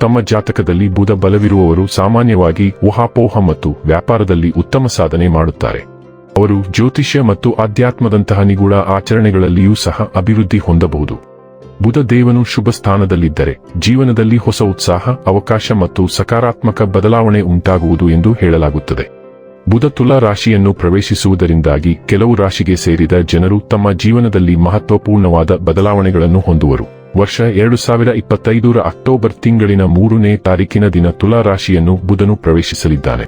ತಮ್ಮ ಜಾತಕದಲ್ಲಿ ಬುಧ ಬಲವಿರುವವರು ಸಾಮಾನ್ಯವಾಗಿ ಊಹಾಪೋಹ ಮತ್ತು ವ್ಯಾಪಾರದಲ್ಲಿ ಉತ್ತಮ ಸಾಧನೆ ಮಾಡುತ್ತಾರೆ. ಅವರು ಜ್ಯೋತಿಷ್ಯ ಮತ್ತು ಆಧ್ಯಾತ್ಮದಂತಹ ನಿಗೂಢ ಆಚರಣೆಗಳಲ್ಲಿಯೂ ಸಹ ಅಭಿವೃದ್ಧಿ ಹೊಂದಬಹುದು. ಬುಧ ದೇವನು ಶುಭ ಸ್ಥಾನದಲ್ಲಿದ್ದರೆ ಜೀವನದಲ್ಲಿ ಹೊಸ ಉತ್ಸಾಹ, ಅವಕಾಶ ಮತ್ತು ಸಕಾರಾತ್ಮಕ ಬದಲಾವಣೆ ಉಂಟಾಗುವುದು ಎಂದು ಹೇಳಲಾಗುತ್ತದೆ. ಬುಧ ತುಲಾ ರಾಶಿಯನ್ನು ಪ್ರವೇಶಿಸುವುದರಿಂದಾಗಿ ಕೆಲವು ರಾಶಿಗೆ ಸೇರಿದ ಜನರು ತಮ್ಮ ಜೀವನದಲ್ಲಿ ಮಹತ್ವಪೂರ್ಣವಾದ ಬದಲಾವಣೆಗಳನ್ನು ಹೊಂದುವರು. ವರ್ಷ ಎರಡು ಸಾವಿರ ಇಪ್ಪತ್ತೈದರ ಅಕ್ಟೋಬರ್ ತಿಂಗಳಿನ ಮೂರನೇ ತಾರೀಕಿನ ದಿನ ತುಲಾ ರಾಶಿಯನ್ನು ಬುಧನು ಪ್ರವೇಶಿಸಲಿದ್ದಾನೆ.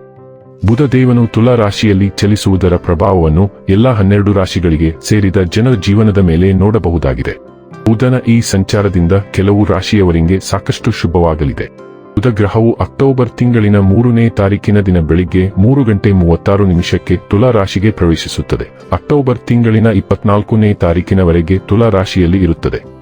ಬುಧ ದೇವನು ತುಲಾ ರಾಶಿಯಲ್ಲಿ ಚಲಿಸುವುದರ ಪ್ರಭಾವವನ್ನು ಎಲ್ಲಾ ಹನ್ನೆರಡು ರಾಶಿಗಳಿಗೆ ಸೇರಿದ ಜನರ ಜೀವನದ ಮೇಲೆ ನೋಡಬಹುದಾಗಿದೆ. ಬುಧನ ಈ ಸಂಚಾರದಿಂದ ಕೆಲವು ರಾಶಿಯವರಿಗೆ ಸಾಕಷ್ಟು ಶುಭವಾಗಲಿದೆ. ಬುಧ ಗ್ರಹವು ಅಕ್ಟೋಬರ್ ತಿಂಗಳಿನ ಮೂರನೇ ತಾರೀಕಿನ ದಿನ ಬೆಳಿಗ್ಗೆ ಮೂರು ಗಂಟೆ ಮೂವತ್ತಾರು ನಿಮಿಷಕ್ಕೆ ತುಲಾ ರಾಶಿಗೆ ಪ್ರವೇಶಿಸುತ್ತದೆ. ಅಕ್ಟೋಬರ್ ತಿಂಗಳಿನ ಇಪ್ಪತ್ನಾಲ್ಕನೇ ತಾರೀಕಿನವರೆಗೆ ತುಲಾ ರಾಶಿಯಲ್ಲಿ ಇರುತ್ತದೆ.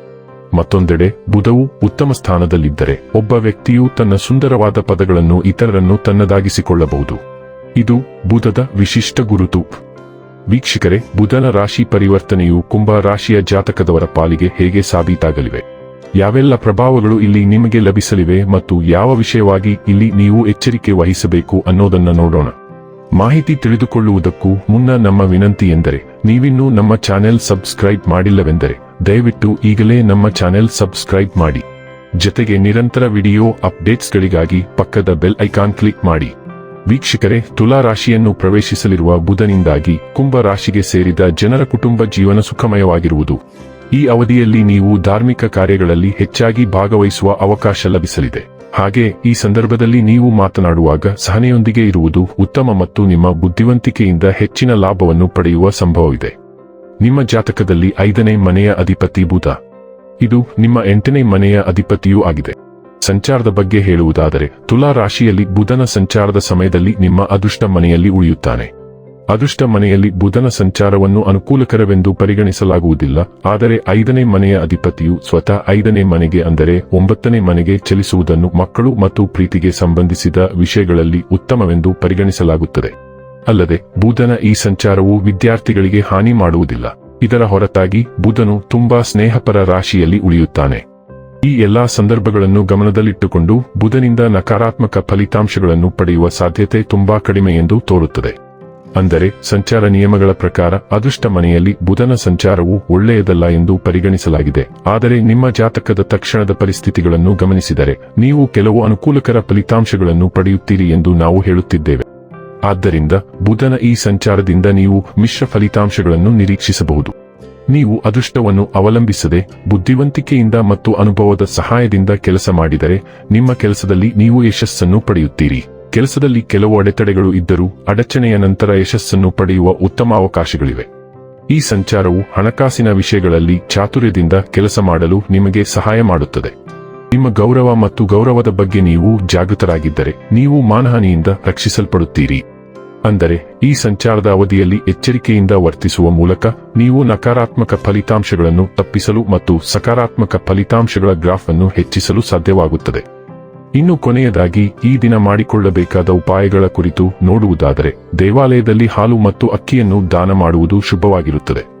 ಮತ್ತೊಂದೆಡೆ, ಬುಧವು ಉತ್ತಮ ಸ್ಥಾನದಲ್ಲಿದ್ದರೆ, ಒಬ್ಬ ವ್ಯಕ್ತಿಯು ತನ್ನ ಸುಂದರವಾದ ಪದಗಳನ್ನು ಇತರರನ್ನು ತನ್ನದಾಗಿಸಿಕೊಳ್ಳಬಹುದು. ಇದು ಬುಧದ ವಿಶಿಷ್ಟ ಗುರುತು. ವೀಕ್ಷಕರೇ, ಬುಧನ ರಾಶಿ ಪರಿವರ್ತನೆಯು ಕುಂಭ ರಾಶಿಯ ಜಾತಕದವರ ಪಾಲಿಗೆ ಹೇಗೆ ಸಾಬೀತಾಗಲಿವೆ? ಯಾವೆಲ್ಲ ಪ್ರಭಾವಗಳು ಇಲ್ಲಿ ನಿಮಗೆ ಲಭಿಸಲಿವೆ ಮತ್ತು ಯಾವ ವಿಷಯವಾಗಿ ಇಲ್ಲಿ ನೀವು ಎಚ್ಚರಿಕೆ ವಹಿಸಬೇಕು ಅನ್ನೋದನ್ನ ನೋಡೋಣ. ಮಾಹಿತಿ ತಿಳಿದುಕೊಳ್ಳುವುದಕ್ಕೂ ಮುನ್ನ ನಮ್ಮ ವಿನಂತಿ ಎಂದರೆ, ನೀವಿನ್ನೂ ನಮ್ಮ ಚಾನೆಲ್ ಸಬ್ಸ್ಕ್ರೈಬ್ ಮಾಡಿಲ್ಲವೆಂದರೆ ದಯವಿಟ್ಟು ಈಗಲೇ ನಮ್ಮ ಚಾನೆಲ್ ಸಬ್ಸ್ಕ್ರೈಬ್ ಮಾಡಿ. ಜೊತೆಗೆ ನಿರಂತರ ವಿಡಿಯೋ ಅಪ್ಡೇಟ್ಸ್ಗಳಿಗಾಗಿ ಪಕ್ಕದ ಬೆಲ್ ಐಕಾನ್ ಕ್ಲಿಕ್ ಮಾಡಿ. ವೀಕ್ಷಕರೇ, ತುಲಾ ರಾಶಿಯನ್ನು ಪ್ರವೇಶಿಸಲಿರುವ ಬುಧನಿಂದಾಗಿ ಕುಂಭ ರಾಶಿಗೆ ಸೇರಿದ ಜನರ ಕುಟುಂಬ ಜೀವನ ಸುಖಮಯವಾಗಿರುವುದು. ಈ ಅವಧಿಯಲ್ಲಿ ನೀವು ಧಾರ್ಮಿಕ ಕಾರ್ಯಗಳಲ್ಲಿ ಹೆಚ್ಚಾಗಿ ಭಾಗವಹಿಸುವ ಅವಕಾಶ ಲಭಿಸಲಿದೆ. ಹಾಗೆ, ಈ ಸಂದರ್ಭದಲ್ಲಿ ನೀವು ಮಾತನಾಡುವಾಗ ಸಹನೆಯೊಂದಿಗೆ ಇರುವುದು ಉತ್ತಮ ಮತ್ತು ನಿಮ್ಮ ಬುದ್ಧಿವಂತಿಕೆಯಿಂದ ಹೆಚ್ಚಿನ ಲಾಭವನ್ನು ಪಡೆಯುವ ಸಂಭವವಿದೆ. ನಿಮ್ಮ ಜಾತಕದಲ್ಲಿ ಐದನೇ ಮನೆಯ ಅಧಿಪತಿ ಬುಧ. ಇದು ನಿಮ್ಮ ಎಂಟನೇ ಮನೆಯ ಅಧಿಪತಿಯೂ ಆಗಿದೆ. ಸಂಚಾರದ ಬಗ್ಗೆ ಹೇಳುವುದಾದರೆ, ತುಲಾ ರಾಶಿಯಲ್ಲಿ ಬುಧನ ಸಂಚಾರದ ಸಮಯದಲ್ಲಿ ನಿಮ್ಮ ಅದೃಷ್ಟ ಮನೆಯಲ್ಲಿ ಉಳಿಯುತ್ತಾನೆ. ಅದೃಷ್ಟ ಮನೆಯಲ್ಲಿ ಬುಧನ ಸಂಚಾರವನ್ನು ಅನುಕೂಲಕರವೆಂದು ಪರಿಗಣಿಸಲಾಗುವುದಿಲ್ಲ, ಆದರೆ ಐದನೇ ಮನೆಯ ಅಧಿಪತಿಯು ಸ್ವತಃ ಐದನೇ ಮನೆಗೆ ಅಂದರೆ ಒಂಬತ್ತನೇ ಮನೆಗೆ ಚಲಿಸುವುದನ್ನು ಮಕ್ಕಳು ಮತ್ತು ಪ್ರೀತಿಗೆ ಸಂಬಂಧಿಸಿದ ವಿಷಯಗಳಲ್ಲಿ ಉತ್ತಮವೆಂದು ಪರಿಗಣಿಸಲಾಗುತ್ತದೆ. ಅಲ್ಲದೆ ಬುಧನ ಈ ಸಂಚಾರವು ವಿದ್ಯಾರ್ಥಿಗಳಿಗೆ ಹಾನಿ ಮಾಡುವುದಿಲ್ಲ. ಇದರ ಹೊರತಾಗಿ ಬುಧನು ತುಂಬಾ ಸ್ನೇಹಪರ ರಾಶಿಯಲ್ಲಿ ಉಳಿಯುತ್ತಾನೆ. ಈ ಎಲ್ಲಾ ಸಂದರ್ಭಗಳನ್ನು ಗಮನದಲ್ಲಿಟ್ಟುಕೊಂಡು ಬುಧನಿಂದ ನಕಾರಾತ್ಮಕ ಫಲಿತಾಂಶಗಳನ್ನು ಪಡೆಯುವ ಸಾಧ್ಯತೆ ತುಂಬಾ ಕಡಿಮೆ ಎಂದು ತೋರುತ್ತದೆ. ಅಂದರೆ ಸಂಚಾರ ನಿಯಮಗಳ ಪ್ರಕಾರ ಅದೃಷ್ಟ ಮನೆಯಲ್ಲಿ ಬುಧನ ಸಂಚಾರವು ಒಳ್ಳೆಯದಲ್ಲ ಎಂದು ಪರಿಗಣಿಸಲಾಗಿದೆ. ಆದರೆ ನಿಮ್ಮ ಜಾತಕದ ತಕ್ಷಣದ ಪರಿಸ್ಥಿತಿಗಳನ್ನು ಗಮನಿಸಿದರೆ, ನೀವು ಕೆಲವು ಅನುಕೂಲಕರ ಫಲಿತಾಂಶಗಳನ್ನು ಪಡೆಯುತ್ತೀರಿ ಎಂದು ನಾವು ಹೇಳುತ್ತಿದ್ದೇವೆ. ಆದ್ದರಿಂದ ಬುಧನ ಈ ಸಂಚಾರದಿಂದ ನೀವು ಮಿಶ್ರ ಫಲಿತಾಂಶಗಳನ್ನು ನಿರೀಕ್ಷಿಸಬಹುದು. ನೀವು ಅದೃಷ್ಟವನ್ನು ಅವಲಂಬಿಸದೆ, ಬುದ್ಧಿವಂತಿಕೆಯಿಂದ ಮತ್ತು ಅನುಭವದ ಸಹಾಯದಿಂದ ಕೆಲಸ ಮಾಡಿದರೆ, ನಿಮ್ಮ ಕೆಲಸದಲ್ಲಿ ನೀವು ಯಶಸ್ಸನ್ನು ಪಡೆಯುತ್ತೀರಿ. ಕೆಲಸದಲ್ಲಿ ಕೆಲವು ಅಡೆತಡೆಗಳು ಇದ್ದರೂ, ಅಡಚಣೆಯ ನಂತರ ಯಶಸ್ಸನ್ನು ಪಡೆಯುವ ಉತ್ತಮ ಅವಕಾಶಗಳಿವೆ. ಈ ಸಂಚಾರವು ಹಣಕಾಸಿನ ವಿಷಯಗಳಲ್ಲಿ ಚಾತುರ್ಯದಿಂದ ಕೆಲಸ ಮಾಡಲು ನಿಮಗೆ ಸಹಾಯ ಮಾಡುತ್ತದೆ. ನಿಮ್ಮ ಗೌರವ ಮತ್ತು ಗೌರವದ ಬಗ್ಗೆ ನೀವು ಜಾಗೃತರಾಗಿದ್ದರೆ ನೀವು ಮಾನಹಾನಿಯಿಂದ ರಕ್ಷಿಸಲ್ಪಡುತ್ತೀರಿ. ಅಂದರೆ, ಈ ಸಂಚಾರದ ಅವಧಿಯಲ್ಲಿ ಎಚ್ಚರಿಕೆಯಿಂದ ವರ್ತಿಸುವ ಮೂಲಕ ನೀವು ನಕಾರಾತ್ಮಕ ಫಲಿತಾಂಶಗಳನ್ನು ತಪ್ಪಿಸಲು ಮತ್ತು ಸಕಾರಾತ್ಮಕ ಫಲಿತಾಂಶಗಳ ಗ್ರಾಫ್ ಅನ್ನು ಹೆಚ್ಚಿಸಲು ಸಾಧ್ಯವಾಗುತ್ತದೆ. ಇನ್ನು ಕೊನೆಯದಾಗಿ, ಈ ದಿನ ಮಾಡಿಕೊಳ್ಳಬೇಕಾದ ಉಪಾಯಗಳ ಕುರಿತು ನೋಡುವುದಾದರೆ, ದೇವಾಲಯದಲ್ಲಿ ಹಾಲು ಮತ್ತು ಅಕ್ಕಿಯನ್ನು ದಾನ ಮಾಡುವುದು ಶುಭವಾಗಿರುತ್ತದೆ.